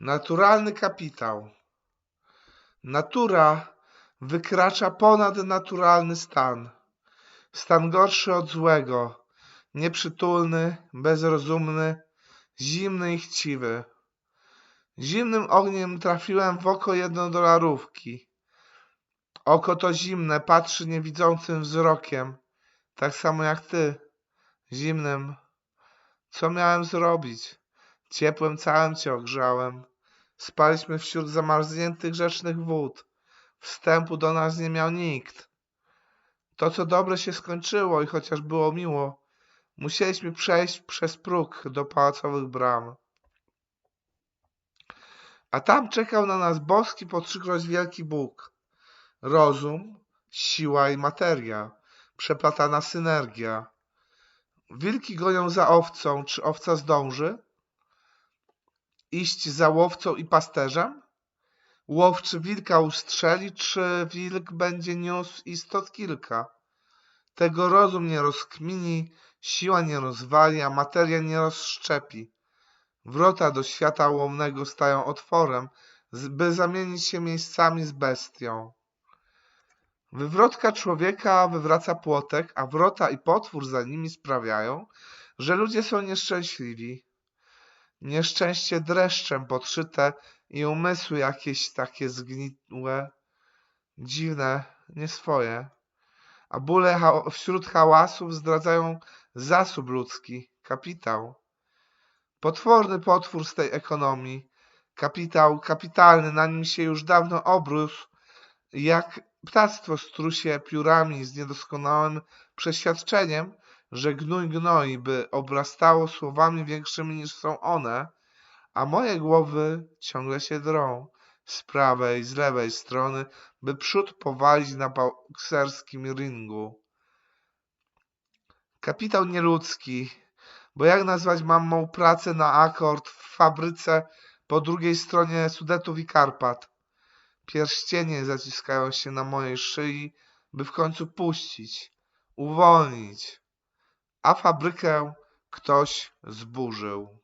Naturalny kapitał. Natura wykracza ponad naturalny stan. Stan gorszy od złego, nieprzytulny, bezrozumny, zimny i chciwy. Zimnym ogniem trafiłem w oko jednodolarówki. Oko to zimne, patrzy niewidzącym wzrokiem, tak samo jak ty, zimnym. Co miałem zrobić? Ciepłem całym cię ogrzałem. Spaliśmy wśród zamarzniętych rzecznych wód. Wstępu do nas nie miał nikt. To, co dobre się skończyło i chociaż było miło, musieliśmy przejść przez próg do pałacowych bram. A tam czekał na nas boski po trzykroć wielki Bóg. Rozum, siła i materia, przeplatana synergia. Wilki gonią za owcą, czy owca zdąży? Iść za łowcą i pasterzem? Łowczy wilka ustrzeli, czy wilk będzie niósł istot kilka? Tego rozum nie rozkmini, siła nie rozwali, a materia nie rozszczepi. Wrota do świata łomnego stają otworem, by zamienić się miejscami z bestią. Wywrotka człowieka wywraca płotek, a wrota i potwór za nimi sprawiają, że ludzie są nieszczęśliwi. Nieszczęście dreszczem podszyte i umysły jakieś takie zgniłe, dziwne, nieswoje. A bóle ha- wśród hałasów zdradzają zasób ludzki, kapitał. Potworny potwór z tej ekonomii. Kapitał kapitalny, na nim się już dawno obrósł, jak ptactwo strusie piórami z niedoskonałym przeświadczeniem, że gnój gnoi, by obrastało słowami większymi niż są one, a moje głowy ciągle się drą z prawej, z lewej strony, by przód powalić na bokserskim ringu. Kapitał nieludzki, bo jak nazwać mam mą pracę na akord w fabryce po drugiej stronie Sudetów i Karpat? Pierścienie zaciskają się na mojej szyi, by w końcu puścić, uwolnić, a fabrykę ktoś zburzył.